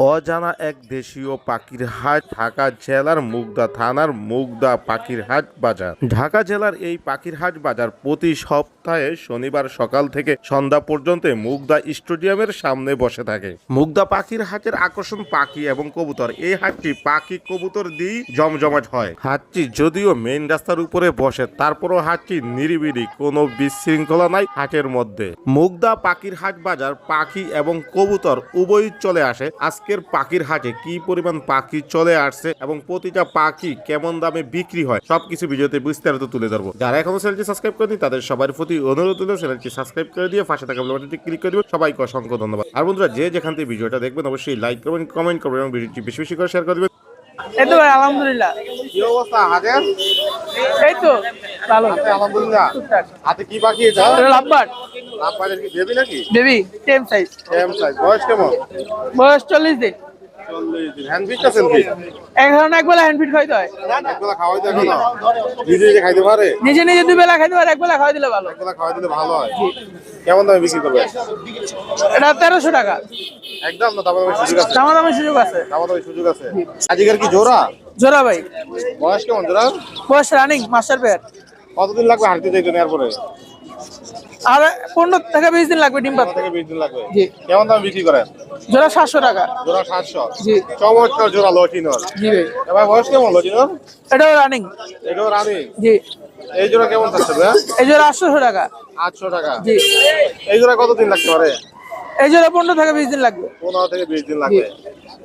অজানা এক দেশীয় পাখির হাট, ঢাকা জেলার মুগদা থানার মুগদা পাখির হাট বাজার। ঢাকা জেলার এই পাখির হাট বাজার প্রতি সপ্তাহে শনিবার সকাল থেকে সন্ধ্যা পর্যন্ত মুগদা স্টেডিয়ামের সামনে বসে থাকে। মুগদা পাখির হাটের আকর্ষণ পাখি এবং কবুতর। এই হাটটি পাখি কবুতর দিয়ে জমজমাট হয়। হাটটি যদিও মেইন রাস্তার উপরে বসে, তারপরও হাটটি নিরিবিলি, কোনো বিশৃঙ্খলা নাই হাটের মধ্যে। মুগদা পাখির হাট বাজার পাখি এবং কবুতর উভয়ই চলে আসে আজকের পাখির হাটে কি পরিমাণ পাখি চলে আসছে এবং প্রতিটা পাখি কেমন দামে বিক্রি হয়, সবকিছু ভিডিওতে বিস্তারিত তুলে ধরবো। যারা এখনও চ্যানেলটি সাবস্ক্রাইব করেনি তাদের সবার প্রতি অনুরোধ হলো চ্যানেলটি সাবস্ক্রাইব করে দিয়ে পাশে থাকা ক্লিক করে দিবেন। সবাইকে অসংখ্য ধন্যবাদ। আর বন্ধুরা, যে যেখান থেকে ভিডিওটা দেখবেন, অবশ্যই লাইক করবেন, কমেন্ট করবেন এবং ভিডিওটি বেশি বেশি করে শেয়ার করে দিবেন। এই তো আলহামদুলিল্লাহ। কি অবস্থা হাটের এই তো ভালো। আলহামদুলিল্লাহ। হাতে কি বাকি এটা? এটা লাভবাট আপনাদের কি দেবি নাকি? বেবি টেম সাইজ এম সাইজ বয়স কেমন? বয়স চল্লিশ দিন। এখন এক বেলা হ্যান্ড ফিট খাইতে হয় নিজে নিজে খাইতে পারে? নিজে নিজে দুই বেলা খাইতে পারে এক বেলা খাওয়াই দিলে ভালো। খাওয়াই দিলে ভালো হয়। কেমন দামে বিক্রি করবে? এটা তেরোশো টাকা। একদম না দামের সুযোগ আছে? দামা দামের সুযোগ আছে। দামের সুযোগ আছে। আজকের কি জোড়া? জোড়া ভাই। বয়স কেমন জোড়া? বয়স রানিং মাস্টার পেয়ার। কতদিন লাগবে হাঁটতে যাইতে নেওয়ার পরে? আর পনেরো থেকে বিশ দিন লাগবে ডিম পাততে থেকে বিশ দিন লাগবে। জি। কেমন দামে বিক্রি করেন? জোড়া সাতশো টাকা। জোড়া সাতশো। জি। চমৎকার জোড়া লটিনর। জি ভাই। এবার বয়স কেমন লটিনর? এটাও রানিং এটাও রানি জি। এই জোড়া কেমন থাকছে ভাইয়া? এই জোড়া আটশোশো টাকা। আটশো টাকা। জি। এই জোড়া কতদিন লাগতে পারে? এই জোড়া পনেরো থেকে বিশ দিন লাগবে। পনেরো থেকে বিশ দিন লাগবে।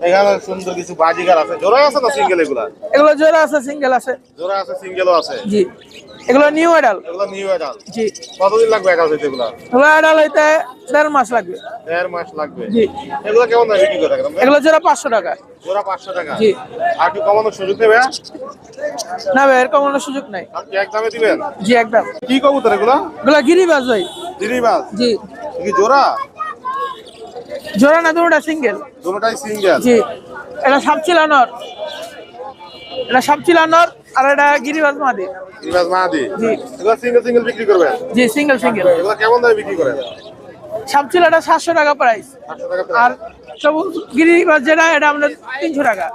এখানে সুন্দর কিছু বাজিগার আছে। জোড়া আছে না সিঙ্গেল এগুলা? এগুলো জোড়া আছে সিঙ্গেল আছে। জোড়া আছে সিঙ্গেলও আছে। জি। এগুলো নিউ অ্যাডাল এগুলো নিউ অ্যাডাল জি। কতদিন লাগবে একাল হইতে এগুলা? এগুলো অ্যাডাল হইতে দেড় মাস লাগবে। দেড় মাস লাগবে। জি। এগুলো কেমন দামে বিক্রি করে এগুলো জোড়া পাঁচশো টাকা। জোড়া পাঁচশো টাকা। জি। আর কি কমানোর সুযোগ দেবে না ভাই এরকম কোনো সুযোগ নাই। আর কি এক দামে দিবেন? জি একদম কি কবুতর এগুলো? এগুলো গিরিবাজ ভাই। দিদিবাস জি। কি জোড়া? জোড়া না দুটা সিঙ্গেল দুটোটাই সিঙ্গেল জি। এটা সাপচিলানর এটা সাপচিলানর আর এটা গিরিবাজ মাদি দিদিবাস মাদি জি। এগুলো সিঙ্গেল সিঙ্গেল বিক্রি করবেন? জি সিঙ্গেল সিঙ্গেল এগুলো কেমন দামে বিক্রি করেন? সাপচিলাটা সাতশো টাকা প্রাইস আর সবুজ গিরিবাজ যেটা এটা আমাদের তিনশো টাকা।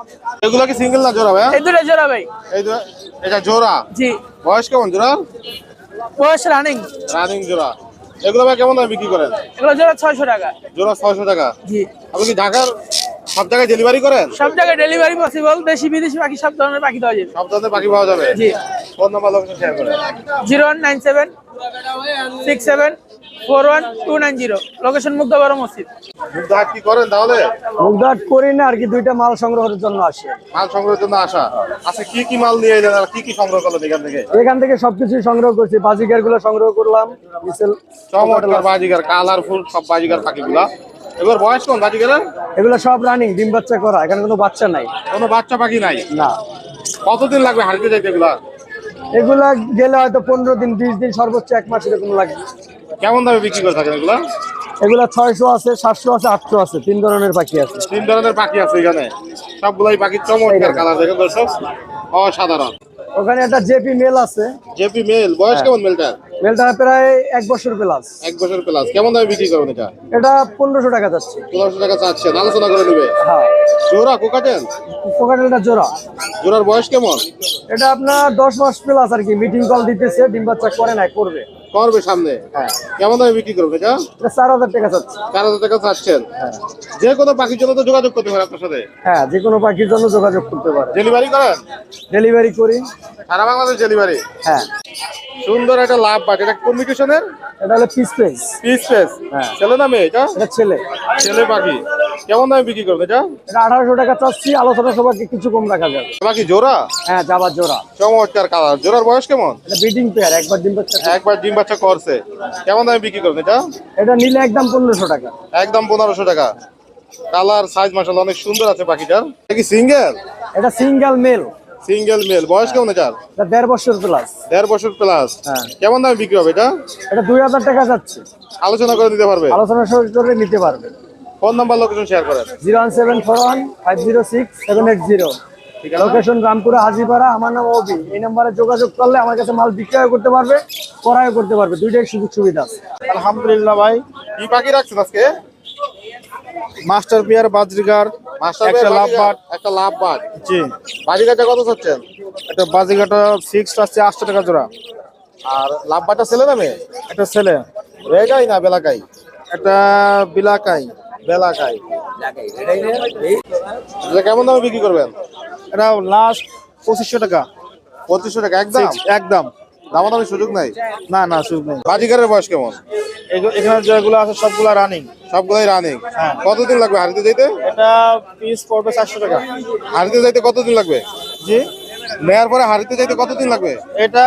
এগুলো কি সিঙ্গেল না জোড়া ভাই এই দুটা জোড়া ভাই। এই তো এটা জোড়া? জি। বয়স কেমন জোড়া? বয়স রানিং রানিং জোড়া। এগুলো ভাই কেমন দামে বিক্রি করেন? এগুলো জোড়া ছয়শো টাকা। জোড়া ছয়শো টাকা। জি। আপনি কি ঢাকার সব জায়গায় ডেলিভারি করেন? সব জায়গায় ডেলিভারি পসিবল দেশি বিদেশি পাখি সব ধরনের পাখি দেওয়া যাবে। সব ধরনের পাখি পাওয়া যাবে? জি। ফোন নাম্বার লোকেশন শেয়ার করেন। Zero one nine seven six seven four one two nine zero. Location মসজিদ। কি করেন তাহলে? মুগদাট করি না আর কি দুইটা মাল সংগ্রহের জন্য আসে। মাল সংগ্রহের জন্য আসা। আচ্ছা কি কি মাল নিয়ে এলেন আর কি কি সংগ্রহ করলেন এখান থেকে? এখান থেকে সবকিছু সংগ্রহ করছি বাজিকারগুলো সংগ্রহ করলাম মিসেল চমৎকার বাজিগার কালারফুল সব বাজিগার পাখিগুলা। এবার বয়স কোন বাজিগারের এগুলো সব রানিং ডিম বাচ্চা করা এখানে কোনো বাচ্চা নাই। কোনো বাচ্চা পাখি নাই? না। কতদিন লাগবে হাঁটতে যাইতে এগুলা? এগুলা গেলে হয়তো পনেরো দিন বিশ দিন সর্বোচ্চ এক মাস এরকম লাগবে কেমন দামে বিক্রি করে থাকেন এগুলা? এগুলা ছয়শো আছে সাতশো আছে আটশো আছে তিন ধরনের পাখি আছে। তিন ধরনের পাখি আছে এখানে। সবগুলাই পাখির চমৎকার কালার দেখেন দর্শক। অসাধারণ। ওখানে একটা জেপি মেল আছে। জেপি মেল বয়স কেমন মেলটা মেলটা প্রায় এক বছর প্লাস এক বছর প্লাস কেমন দামে বিক্রি করবেন এটা? এটা পনেরোশো টাকা যাচ্ছে। পনেরোশো টাকা চাচ্ছেন আলোচনা করে নেবে? হ্যাঁ। জোড়া কোকাটেন কোকাটেলটা জোড়া। জোড়ার বয়স কেমন? এটা আপনার দশ মাস প্লাস আর কি। মিটিং কল দিতেছে ডিম বাচ্চা করে না করবে। করবে সামনে। হ্যাঁ। কেমন দামে বিক্রি করবে এটা? চার হাজার টাকা যাচ্ছে চার হাজার টাকা চাচ্ছেন? যে কোনো পাখির জন্য তো যোগাযোগ করতে পারে আপনার সাথে। হ্যাঁ যে কোনো পাখির জন্য যোগাযোগ করতে পারে। ডেলিভারি করেন? ডেলিভারি করি। সারা বাংলাদেশ ডেলিভারি হ্যাঁ। সুন্দর একটা লাভ বাট এটা কমিউনিকেশনের? এটা হলো পিস পেস পিস পেস হ্যাঁ। ছেলে না মেয়ে এটা? এটা ছেলে। ছেলে পাখি। কেমন দামে বিক্রি করবে এটা? এটা আঠারোশো টাকা চাচ্ছি। আলোচনা সবাইকে কিছু কম রাখা যাবে। পাখি জোড়া? হ্যাঁ যাবার জোড়া। চমৎকার কালার জোড়ার বয়স কেমন? এটা ব্রিডিং পেয়ার একবার ডিম একবার ডিম বাচ্চা করছে। কেমন দামে বিক্রি করবে এটা? এটা নিলে একদম পনেরোশো টাকা। একদম পনেরোশো টাকা। কালার সাইজ মাসাল অনেক সুন্দর আছে পাখিটার। এটা কি সিঙ্গেল এটা সিঙ্গেল মেল সিঙ্গেল মেল বয়স কেমন এটার? দেড় বছর প্লাস দেড় বছর প্লাস হ্যাঁ। কেমন দামে বিক্রি হবে এটা? এটা দুই হাজার টাকা যাচ্ছে। আলোচনা করে দিতে পারবে? আলোচনা করে নিতে পারবে। ফোন নাম্বার লোকেশন শেয়ার করেন। Zero one seven four one five zero six seven eight zero? Location Rampura Hajipara আমার নাম অবি। এই নাম্বারে যোগাযোগ করলে আমার কাছে মাল বিক্রয় করতে পারবে ক্রয় করতে পারবে। দুইটাই সুযোগ সুবিধা আছে। আলহামদুলিল্লাহ ভাই। কি পাখি রাখছেন আজকে? মাস্টার পিয়ার বাজরিগার মাস্টার একটা একটা লাভ লাভবাট। একটা লাভ বাট জি। বাজিকাটা কত চাচ্ছেন? এটা বাজিগাটা ফিক্সড আছে আটশো টাকা জোড়া। আর ছেলে না মেয়ে? একটা ছেলে। রেগাই না বেলাকাই? একটা বিলাকাই। বেলাকাই। কেমন দামে বিক্রি করবেন? এটা লাস্ট পঁচিশশো টাকা। পঁচিশশো টাকা একদম? একদম। দামাদামি সুযোগ নাই? না না সুযোগ নেই। বাজিকারের বয়স কেমন? এখানে যেগুলো আছে সবগুলো রানিং সবগুলাই রানিং। কতদিন লাগবে হারিতে যেতে এটা পিস পড়বে চারশো টাকা। হারিতে যাইতে কতদিন লাগবে? জি? নেয়ার পরে হারিতে যাইতে কতদিন লাগবে? এটা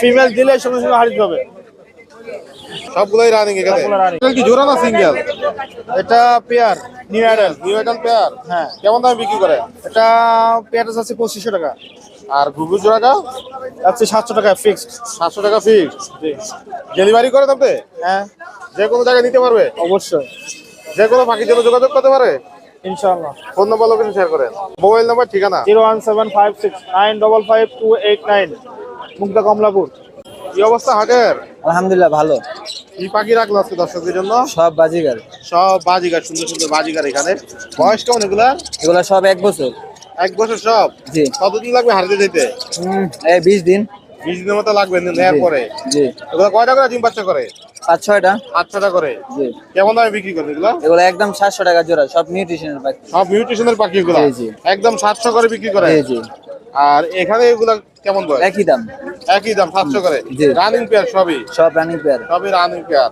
ফিমেল দিলে সঙ্গে সঙ্গে হারিতে হবে। সবগুলাই রানিং এখানে। এটা কি জোড়া না সিঙ্গেল এটা pair new adult new adult pair হ্যাঁ। কেমন দামে বিক্রি করে? এটা পেয়ারটা আছে পঁচিশশো টাকা। আর ঘুঘু জোড়াটা আছে সাতশো টাকা ফিক্সড সাতশো টাকা ফিক্স ডেলিভারি করে আপনি হ্যাঁ। যে কোনো জায়গায় নিতে পারবে? অবশ্যই। যে কোনো পাখির জন্য যোগাযোগ করতে পারে? ইনশাআল্লাহ। ফোন নম্বর লোকেশন শেয়ার করেন। মোবাইল নাম্বার ঠিকানা? Zero one seven five six nine double five two eight nine Mugda Kamalapur. কি অবস্থা হাটের? আলহামদুলিল্লাহ ভালো। কি পাখি রাখল আজকে দর্শকদের জন্য? সব বাজিগার। সব বাজিগার সুন্দর সুন্দর বাজিগার এখানে। বয়স কেমন এগুলা? এগুলা সব এক বছর। এক বছর সব? জি। কতদিন লাগবে হারিতে যেতে? এই বিশ দিন। বিশ দিনের মতো লাগবে নেওয়ার পরে? জি। এগুলো কয়টা করে ডিম বাচ্চা করে? পাঁচ ছয়টা। আট ছটা করে? জি। কেমন দামে বিক্রি করে এগুলো? এগুলো একদম সাতশো টাকা জোড়া সব নিউট্রিশনের পাখি। সব মিউটেশনের পাখি এগুলো। একদম সাতশো করে বিক্রি করে? জি। আর এখানে এগুলা কেমন বয়স? একই দাম। একই দাম সাতশো করে। রানিং পেয়ার সবই? সব রানিং পেয়ার সবই রানিং পেয়ার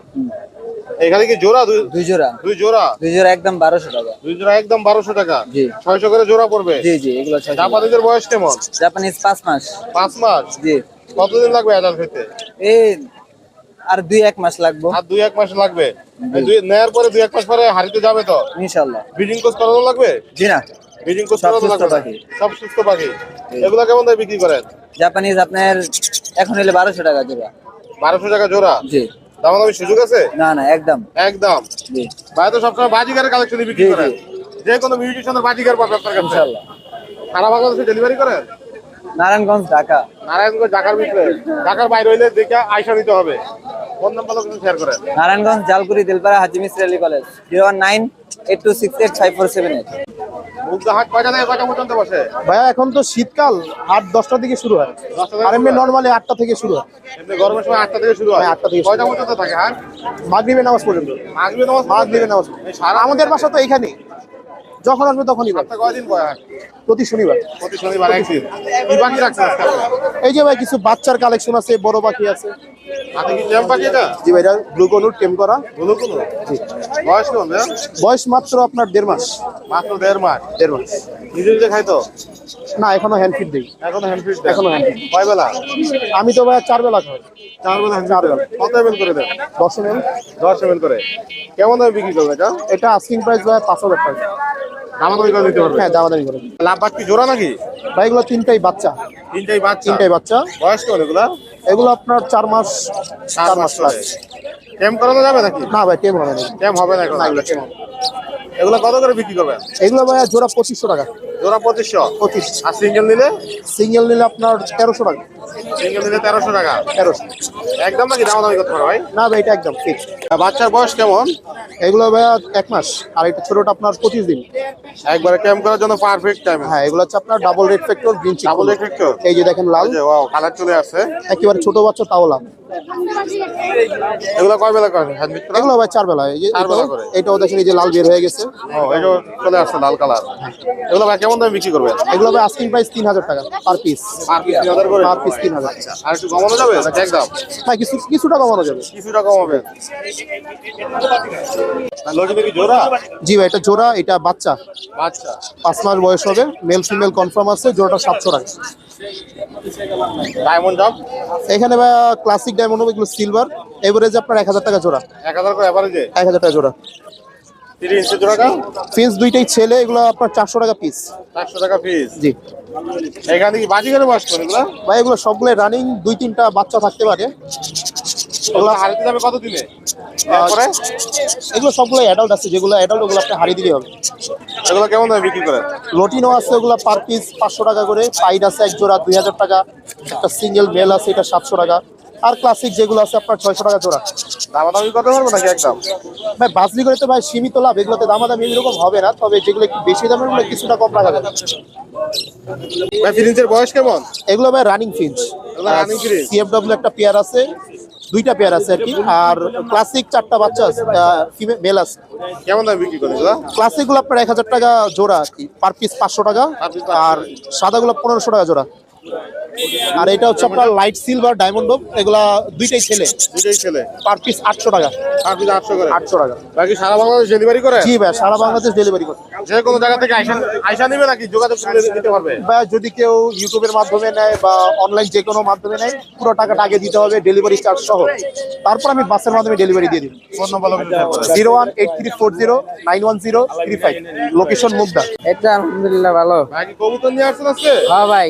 এখানে কি জোড়া দুই জোড়া। দুই জোড়া? দুই জোড়া একদম বারোশো টাকা। দুই জোড়া একদম বারোশো টাকা। জি। ছয়শো করে জোড়া পড়বে? জি জি এগুলো ছয়শো। জাপানিদের বয়স কেমন? জাপানিজ পাঁচ মাস। পাঁচ মাস? জি। কতদিন লাগবে অ্যাডাল্ট হইতে? এই আর দুই এক মাস লাগবো। আর দুই এক মাস লাগবে? দুই নেয়ার পরে দুই এক মাস পরে হারিতে যাবে তো? ইনশাল্লাহ। ব্রিডিং কোর্স করানো লাগবে? জি না। ব্রিডিং কোর্স সব সুস্থ পাখি। সব সুস্থ পাখি। এগুলা কেমন দামে বিক্রি করেন? জাপানিজ আপনার এখন এলে বারোশো টাকা জোড়া। বারোশো টাকা জোড়া? জি। দামাদামি সুযোগ আছে? না না একদম। একদম। জি। ভাই তো সবসময় বাজিকারের কালেকশন বিক্রি করেন। যে কোনো মিউজিশিয়ানের বাজিকার পাবে আপনার কাছে। ইনশাল্লাহ। সারা বাংলাদেশে ডেলিভারি করেন? নারায়ণগঞ্জ ঢাকা। নারায়ণগঞ্জ ঢাকার ভিতরে। ঢাকার বাইরে হইলে দেখে আইসা নিতে হবে। ফোন নাম্বার লোকেশন শেয়ার করেন। Narayanganj Jalkuri Dilpara Haji Mistri Ali college. Zero one nine eight two six eight five four seven eight ভাইয়া এখন তো শীতকাল আট দিকে শুরু হয়। আর এমনি শুরু? নর্মালি আটটা থেকে শুরু হয়। গরমের সময় আটটা থেকে শুরু হয়। হ্যাঁ, আটটা থেকে শুরু কয়টা পর্যন্ত থাকে হাট? মাগরিবের নামাজ পর্যন্ত নামাজ মাগরিবের নামাজ। এই আমাদের বাসা তো এখানেই যখন আসবে তখনই কয়দিন প্রতি শনিবার। প্রতি শনিবার একদিন কি রাখছেন এই যে ভাই কিছু বাচ্চার কালেকশন আছে বড় পাখি আছে। এটা? টেম করা। বয়স মাত্র আপনার দেড় মাস। মাত্র দেড় মাস। দেড় মাস। নিজে নিজে খাইতো? না এখনও হ্যান্ড ফিট দিই। এখনও হ্যান্ড ফিট এখনও hand feed। কয় বেলা আমি তো ভাই চার বেলা খাই। চার বেলা হ্যান্ড ফিট কত এমএল করে দেন দশ এম দশ এমএল করে। কেমন দামে বিক্রি করবে এটা? এটা আস্কিং প্রাইস ভাই পাঁচ হাজার টাকা। দামাদামি করে দিতে পারবে? হ্যাঁ দামাদামি করে। লাভ বাট কি? জোড়া নাকি? ভাই এগুলো তিনটাই বাচ্চা। তিনটাই বাচ্চা? তিনটাই বাচ্চা। বয়স এগুলা? এগুলো আপনার চার মাস চার মাস মাস করে প্লাস টেম করানো যাবে নাকি? না ভাই টেম হবে না। টেম হবে না এগুলো টেম এগুলো কত করে বিক্রি করবেন? এগুলো ভাইয়া জোড়া পঁচিশশো টাকা। জোড়া পঁচিশশো। পঁচিশ। আর সিঙ্গেল নিলে? সিঙ্গেল নিলে আপনার তেরোশো টাকা। সিঙ্গেল নিলে তেরোশো টাকা। তেরোশো। একদম নাকি করতে পারো ভাই? না ভাই এটা একদম ফিক্স বাচ্চার বয়স কেমন? এগুলো ভাইয়া এক মাস আর এটা ছোটটা আপনার পঁচিশ দিন। একবারে ক্যাম্প করার জন্য পারফেক্ট টাইম হ্যাঁ এগুলো হচ্ছে আপনার double red factor green cheek double red factor এই যে দেখেন লাল। যে ওয়াও কালার চলে আসছে। একেবারে ছোট বাচ্চা তাও লাল এগুলো কয় বেলা হ্যান্ড মিট এগুলো ভাই চার বেলা। এই যে চার বেলা এটাও- করে। এটাও দেখেন এই যে লাল বের হয়ে গেছে। ও এই চলে আসছে লাল কালার এগুলো ভাই কেমন দামে বিক্রি করবেন? এগুলো ভাই আস্কিং প্রাইস তিন হাজার টাকা পার পিস পার পিস তিন হাজার করে? পার পিস তিন হাজার আর একটু কমানো যাবে? নাকি একদম? হ্যাঁ কিছু কিছুটা কমানো যাবে। কিছুটা কমাবেন লজিনে কি জোড়া? জি ভাই এটা জোড়া এটা বাচ্চা। পাঁচ মাস বয়স হবে মেল ফিমেল কনফার্ম আছে জোড়াটা সাতশো টাকা। ডায়মন্ড ডাব এখানে ক্লাসিক ডায়মন্ড হবে এগুলো সিলভার এভারেজ আপনার এক হাজার টাকা জোড়া। এক হাজার করে এক হাজার টাকা জোড়া। ফিস দুইটাই ছেলে এগুলো আপনার চারশো টাকা পিস চারশো টাকা পিস জি। এখান থেকে বাজি করে বাস করে এগুলো? ভাই এগুলো সবগুলো রানিং দুই তিনটা বাচ্চা থাকতে পারে। ওগুলো হারিতে যাবে কত দিনে এগুলো সবগুলো অ্যাডাল্ট আছে যেগুলো অ্যাডাল্ট ওগুলো আপনি হারিয়ে হবে। এগুলো কেমন দামে বিক্রি লটিনো আছে ওগুলো পার পিস পাঁচশো টাকা করে পাইড আছে এক জোড়া দুই হাজার টাকা। একটা সিঙ্গেল মেল আছে এটা সাতশো টাকা। আর ক্লাসিক যেগুলো আছে আপনার ছয়শো টাকা জোড়া। দামাদামি করতে পারব নাকি একদম? ভাই বাসলি করে তো ভাই সীমিত লাভ এগুলোতে দামাদামি এরকম হবে না তবে যেগুলো একটু বেশি দামেরগুলো কিছুটা কম রাখা যাবে। ভাই ফিলিংসের বয়স কেমন? এগুলো ভাই রানিং ফিঞ্চ সিএফডব্লিউ একটা পেয়ার আছে দুইটা পেয়ার আছে আর কি। আর ক্লাসিক চারটা বাচ্চা আছে মেল আছে। কেমন দামে বিক্রি করে এগুলো ক্লাসিকগুলো আপনার এক হাজার টাকা জোড়া আর কি পার পিস পাঁচশো টাকা আর সাদা গুলো পনেরোশো টাকা জোড়া। আর এটা হচ্ছে আপনার লাইট সিলভার ডায়মন্ড এগুলা দুইটাই ছেলে। দুইটাই ছেলে। পার পিস আটশো টাকা। আপনি আটশো করে। আটশো টাকা। বাকি সারা বাংলাদেশ ডেলিভারি করে? জি ভাই সারা বাংলাদেশ ডেলিভারি করে। যে কোনো জায়গা থেকে আইসা আইসা নিবে নাকি? যোগাযোগ করে দিতে পারবে? বা যদি কেউ ইউটিউবের মাধ্যমে নেয় বা অনলাইন যে কোনো মাধ্যমে নেয় পুরো টাকাটা আগে দিতে হবে ডেলিভারি চার্জ সহ। তারপর আমি বাসের মাধ্যমে ডেলিভারি দিয়ে দিই phone number zero one eight three four zero nine one zero three five. Location Mugda. এটা আলহামদুলিল্লাহ ভালো। ভাই কবুতর নিয়ে আসছেন আজকে? হ্যাঁ ভাই।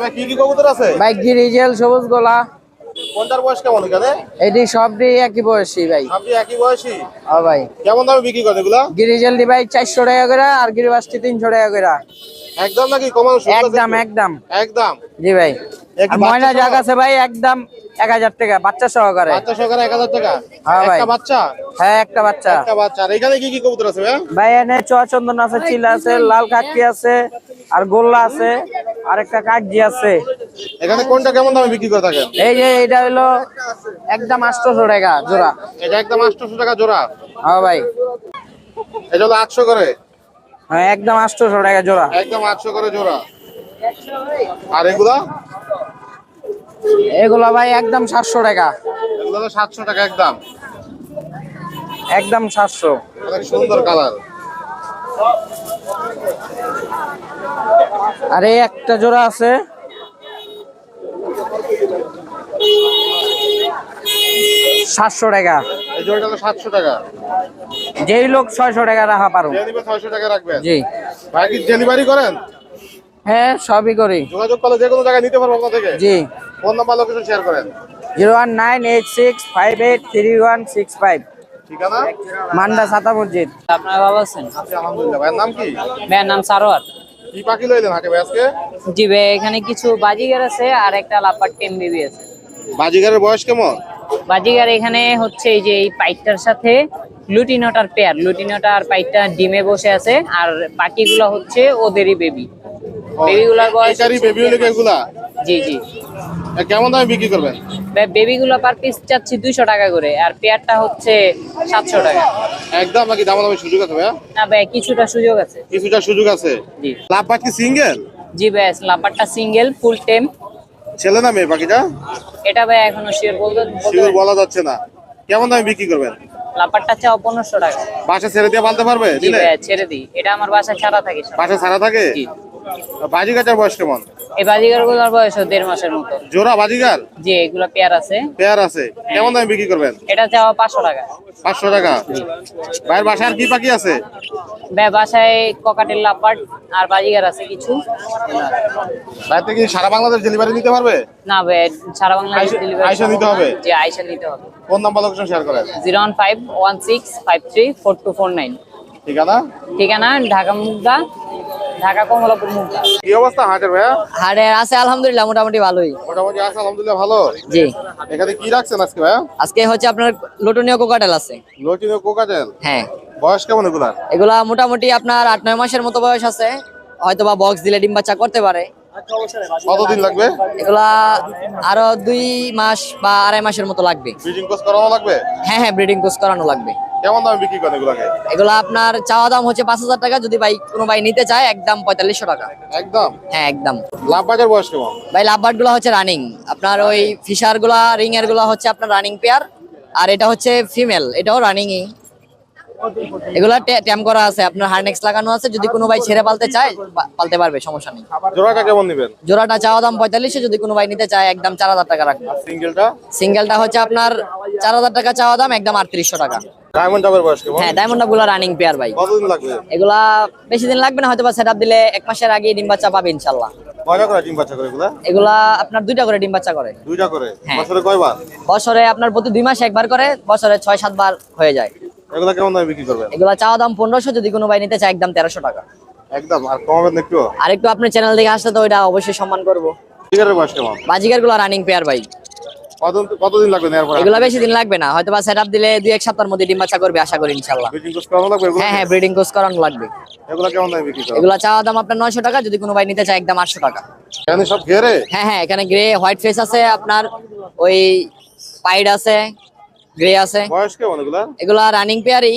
ভাই কি কি কবুতর আছে? ভাই গিরিজেল সবুজ গলা। কোনটার বয়স কেমন এখানে? এটি সবটি একই বয়সী ভাই। একই বয়সী? হ্যাঁ ভাই। কেমন দামে বিক্রি করেন এগুলা? গিরিজেল দি ভাই চারশো টাকা করে আর গিরিবাসটি তিনশো টাকা করে। একদম নাকি কমানো একদম একদম। একদম। জি ভাই। ময়না? জাগ আছে ভাই একদম এক হাজার টাকা বাচ্চা সহকারে। বাচ্চা সহকারে এক হাজার টাকা? হ্যাঁ ভাই। বাচ্চা? হ্যাঁ একটা বাচ্চা। একটা বাচ্চা। এখানে কি কি কবুতর আছে ভাই এনে চুয়াচন্দন আছে চিলা আছে লাল কাকি আছে আর গোল্লা আছে আর একটা কাকজি আছে। এখানে কোনটা কেমন দামে বিক্রি করে থাকেন? এই যে এটা হলো একদম আটশোশো টাকা জোড়া। এটা একদম আটশোশো টাকা জোড়া। হ্যাঁ ভাই। এটা হলো আটশো করে? হ্যাঁ একদম আটশোশো টাকা জোড়া। একদম আটশো করে জোড়া। আর এগুলা? এগুলো ভাই একদম সাতশো টাকা। এগুলো তো সাতশো টাকা একদম। একদম সাতশো। অনেক সুন্দর কালার। আরে একটা জোড়া আছে। সাতশো টাকা। এই জোড়াটা সাতশো টাকা। যেই লোক ছয়শো টাকা রাখা পারো ছয়শো টাকা রাখবেন। জি। ভাই কি ডেলিভারি করেন? হ্যাঁ সবই করি। যোগাযোগ করলে যে কোনো জায়গায় নিতে পারব আপনার থেকে? জি। ফোন নাম্বার লোকেশন শেয়ার করেন। Zero one nine eight six five eight three one six five. ঠিকানা? মান্ডা সাতা মসজিদ। আপনার ভালো আছেন? আলহামদুলিল্লাহ। ভাইয়ের নাম কি? ভাইয়ের নাম সারোয়ার। কি পাখি লইলেন হাটে ভাই আজকে? জি ভাই এখানে কিছু বাজিগার আছে আর একটা লাপার টেম বেবি আছে। বাজিগারের বয়স কেমন? বাজিগার এখানে হচ্ছে এই যে এই পাইকটার সাথে লুটিনটার পেয়ার লুটিনটা আর পাইকটা ডিমে বসে আছে আর বাকিগুলো হচ্ছে ওদেরই বেবি বেবিগুলোর বয়স একারই বেবি হলে এগুলা? জি জি। কেমন দামে বিক্রি করবেন বেবিগুলো পার পিস চাচ্ছি দুইশো টাকা করে আর পেয়ারটা হচ্ছে সাতশো টাকা। একদম নাকি দাম দামের সুযোগ আছে ভাইয়া? না ভাই কিছুটা সুযোগ আছে। কিছুটা সুযোগ আছে। জি। সিঙ্গেল জি ভাই সিঙ্গেল ফুল টেম ছেলে না মেয়ে পাখিটা এটা ভাই এখনও শিওর বলতে বলতে শিওর বলা যাচ্ছে না। কেমন দামে বিক্রি করবেন টাকা। বাসা ছেড়ে দিয়ে পারবে? জি ছেড়ে দিই। এটা আমার বাসায় ছাড়া থাকে বাসা ছাড়া থাকে? জি। বাজি গাছের বয়স কেমন? এই বাজিগারগুলোর বয়স দেড় মাসের মতো। জোড়া বাজিগার? জি এগুলো পেয়ার আছে। পেয়ার আছে। কেমন দামে বিক্রি করবেন? এটা চাওয়া পাঁচশো টাকা। পাঁচশো টাকা। ভাইয়ের বাসায় আর কি পাখি আছে? ভাই বাসায় ককাটের লাপাট আর বাজিগার আছে কিছু। ভাই থেকে সারা বাংলাদেশ ডেলিভারি নিতে পারবে? না ভাই সারা বাংলাদেশ ডেলিভারি আইসা নিতে হবে? জি আইসা নিতে হবে। ফোন নাম্বার লোকেশন শেয়ার করেন। Zero one five one six five three four two four nine. ঠিকানা? ঠিকানা ঢাকা মুগদা ঢাকা কমলাপুর মুগদা কি অবস্থা হাটের ভাইয়া? হাটে আছে আলহামদুলিল্লাহ মোটামুটি ভালোই। মোটামুটি আছে আলহামদুলিল্লাহ ভালো? জি। এখানে কি রাখছেন আজকে ভাইয়া? আজকে হচ্ছে আপনার লোটনীয় কোকাটেল আছে। কোকাটেল? হ্যাঁ। বয়স কেমন এগুলার এগুলা মোটামুটি আপনার আট নয় মাসের মতো বয়স আছে। হয়তো বা বক্স দিলে ডিম বাচ্চা করতে পারে। কতদিন লাগবে? এগুলা আরও দুই মাস বা আড়াই মাসের মতো লাগবে। ব্রিডিং কোর্স করানো লাগবে? হ্যাঁ হ্যাঁ ব্রিডিং কোর্স করানো লাগবে। কেমন দামে বিক্রি করেন এগুলাকে? এগুলা আপনার চাওয়া দাম হচ্ছে পাঁচ হাজার টাকা যদি ভাই কোনো ভাই নিতে চায় একদম পঁয়তাল্লিশশো টাকা। একদম? হ্যাঁ একদম। লাভ বয়স কেমন? ভাই লাভবার্ডগুলা হচ্ছে রানিং আপনার ওই ফিশারগুলা রিং এরগুলা হচ্ছে আপনার রানিং পেয়ার আর এটা হচ্ছে ফিমেল এটাও রানিংই এগুলা ট্যাম করা আছে আপনার হার্নেক্স লাগানো আছে যদি কোনো ভাই ছেড়ে পালতে চায় পালতে পারবে সমস্যা নেই। জোড়াটা কেমন নেবেন জোড়াটা চাওয়া দাম পঁয়তাল্লিশশো যদি কোনো ভাই নিতে চায় একদম চার হাজার টাকা রাখবে। সিঙ্গেলটা সিঙ্গেলটা হচ্ছে আপনার চার হাজার টাকা চাওয়া দাম একদম আটত্রিশশো টাকা। ডায়মন্ড ডাবের বয়স কেমন? হ্যাঁ ডায়মন্ডগুলা রানিং পেয়ার ভাই। কতদিন লাগবে? এগুলা বেশি দিন লাগবে না হয়তো বা সেট দিলে এক মাসের আগে ডিম বাচ্চা পাবে ইনশাল্লাহ। কয়টা করে ডিম বাচ্চা করে এগুলা? এগুলা আপনার দুইটা করে ডিম বাচ্চা করে। দুইটা করে? হ্যাঁ। বছরে কয়বার? বছরে আপনার প্রতি দুই মাসে একবার করে বছরে ছয় সাতবার হয়ে যায়। এগুলা কেমন দামে বিক্রি করবেন? এগুলা চাওয়া দাম পনেরোশো যদি কোনো ভাই নিতে চায় একদম তেরোশো টাকা। একদম আর কমাবেন একটু? আর একটু আপনার চ্যানেল থেকে আসলে তো ওইটা অবশ্যই সম্মান করব। বয়স কেমন? বাজিকারগুলা রানিং পেয়ার ভাই। কতদিন কতদিন লাগবে নেওয়ার এগুলা বেশি দিন লাগবে না হয়তো বা সেট দিলে দুই এক সপ্তাহের মধ্যে ডিম বাচ্চা করবে আশা করি ইনশাল্লাহ ব্রিডিং কোর্স করানো লাগবে হ্যাঁ হ্যাঁ ব্রিডিং কোর্স করানো লাগবে। এগুলো কেমন দামে বিক্রি করো এগুলা চাওয়া দাম আপনার নয়শো টাকা যদি কোনো ভাই নিতে চায় একদম আটশো টাকা। এখানে সব ঘেরে হ্যাঁ হ্যাঁ এখানে গ্রে হোয়াইট ফেস আছে আপনার ওই পাইড আছে গ্রে আছে। বয়স কেমন এগুলা? এগুলা রানিং পেয়ারই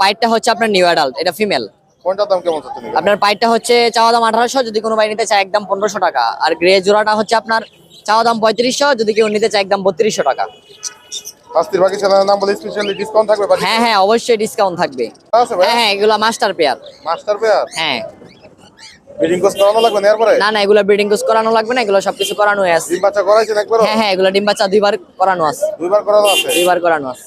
পাইডটা হচ্ছে আপনার নিউ অ্যাডাল্ট এটা ফিমেল কোনটার দাম কেমন হচ্ছে আপনার পাইডটা হচ্ছে চাওয়া দাম আঠারোশো যদি কোনো ভাই নিতে চায় একদম পনেরোশো টাকা। আর গ্রে জোড়াটা হচ্ছে আপনার চাওয়া দাম পঁয়ত্রিশশো যদি কেউ নিতে চায় একদম বত্রিশশো টাকা। আস্তির বাকি চ্যানেলের নাম বলে স্পেশালি ডিসকাউন্ট থাকবে হ্যাঁ হ্যাঁ অবশ্যই ডিসকাউন্ট থাকবে। হ্যাঁ হ্যাঁ এগুলা মাস্টার পেয়ার মাস্টার পেয়ার হ্যাঁ। ব্রিডিং কোর্স করানো লাগবে নেওয়ার পরে না না এগুলো ব্রিডিং কোর্স করানো লাগবে না এগুলো সবকিছু করানো আছে। ডিম বাচ্চা করাইছেন একবারও? হ্যাঁ হ্যাঁ এগুলো ডিম বাচ্চা দুইবার করানো আছে। দুইবার করানো আছে? দুইবার করানো আছে।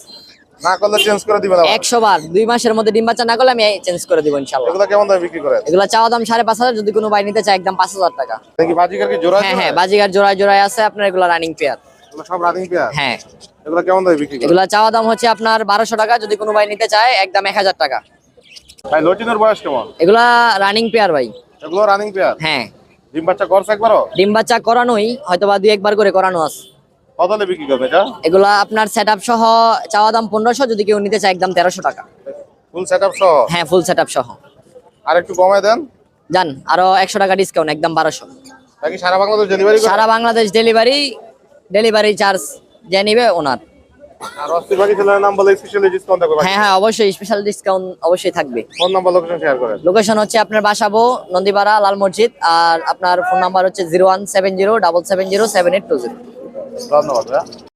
না করলে চেঞ্জ করে দিবেন আবার? একশো বার দুই মাসের মধ্যে ডিম বাচ্চা না করলে আমি চেঞ্জ করে দিব ইনশাল্লাহ। এগুলো কেমন দামে বিক্রি করে এগুলো চাওয়া দাম সাড়ে পাঁচ হাজার যদি কোনো ভাই নিতে চায় একদম পাঁচ হাজার টাকা। দেখি বাজিকার কি জোড়া হ্যাঁ হ্যাঁ বাজিগার জোড়ায় জোড়ায় আছে আপনার এগুলো রানিং পেয়ার সব রানিং পেয়ার হ্যাঁ। এগুলো কেমন দামে বিক্রি করে এগুলা চাওয়া দাম হচ্ছে আপনার বারোশো টাকা যদি কোনো ভাই নিতে চায় একদম এক হাজার টাকা। ভাই লটিনের বয়স কেমন? এগুলা রানিং পেয়ার ভাই। এগুলো রানিং পেয়ার হ্যাঁ। ডিম বাচ্চা করছে একবারও? ডিম বাচ্চা করানোই হয়তো বা দুই একবার করে করানো আছে। কত বিক্রি করবে এটা? এগুলা আপনার সেট সহ চাওয়া দাম পনেরোশো যদি কেউ নিতে চায় একদম তেরোশো টাকা। ফুল সেটআপ সহ? হ্যাঁ ফুল সেট সহ। আর একটু কমায় দেন। যান আরও একশো টাকা ডিসকাউন্ট একদম বারোশো। নাকি সারা বাংলাদেশ ডেলিভারি সারা বাংলাদেশ ডেলিভারি ডেলিভারি চার্জ যে নিবে ওনার। আর অস্থির বাকি ছেলের নাম বলে স্পেশাল ডিসকাউন্ট থাকবে হ্যাঁ হ্যাঁ অবশ্যই স্পেশাল ডিসকাউন্ট অবশ্যই থাকবে। ফোন নাম্বার লোকেশন শেয়ার করেন লোকেশন হচ্ছে আপনার বাসাবো নন্দীপাড়া লাল মসজিদ আর আপনার ফোন নাম্বার হচ্ছে zero one seven zero double seven zero seven eight two zero ধন্যবাদ